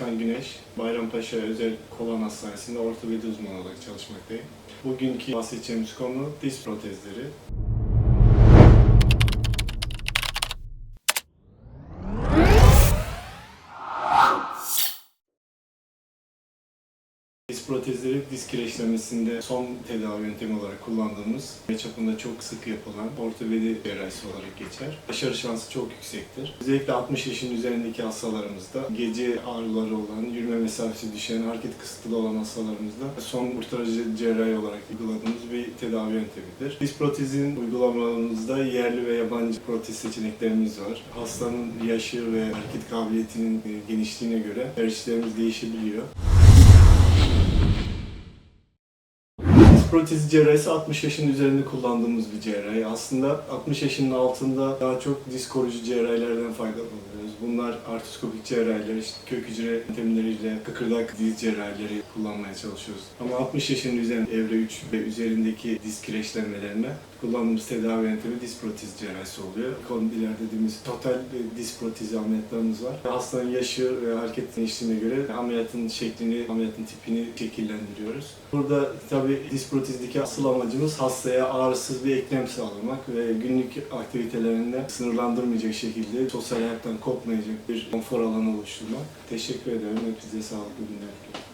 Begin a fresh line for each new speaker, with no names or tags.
Güneş. Bayrampaşa Özel Kolan Hastanesi'nde ortopedi uzmanı olarak çalışmaktayım. Bugünkü bahsedeceğimiz konu diz protezleri. Diz protezleri diz kireçlemesinde son tedavi yöntemi olarak kullandığımız ve çapında çok sık yapılan ortopedi cerrahisi olarak geçer. Başarı şansı çok yüksektir. Özellikle 60 yaşın üzerindeki hastalarımızda gece ağrıları olan, yürüme mesafesi düşen, hareket kısıtlı olan hastalarımızda son kurtarıcı cerrahi olarak uyguladığımız bir tedavi yöntemidir. Diz protezin uygulamalarımızda yerli ve yabancı protez seçeneklerimiz var. Hastanın yaşı ve hareket kabiliyetinin e, genişliğine göre tercihlerimiz değişebiliyor. Protezi cerrahisi 60 yaşın üzerinde kullandığımız bir cerrahi. Aslında 60 yaşının altında daha çok diz koruyucu cerrahilerden faydalanıyoruz. Bunlar artroskopik cerrahiler, işte kök hücre yöntemleriyle kıkırdak diz cerrahileri kullanmaya çalışıyoruz. Ama 60 yaşının üzerinde evre 3 ve üzerindeki diz kireçlenmelerine kullandığımız tedavi yöntemi diz protezi cerrahisi oluyor. Kondiler dediğimiz total diz protezi ameliyatlarımız var. Hastanın yaşı ve hareket genişliğine göre ameliyatın şeklini, ameliyatın tipini şekillendiriyoruz. Burada tabii diz protezdeki asıl amacımız hastaya ağrısız bir eklem sağlamak ve günlük aktivitelerinde sınırlandırmayacak şekilde sosyal hayattan kopmayacak bir konfor alanı oluşturmak. Teşekkür ederim. Hepinize sağlıklı günler diliyorum.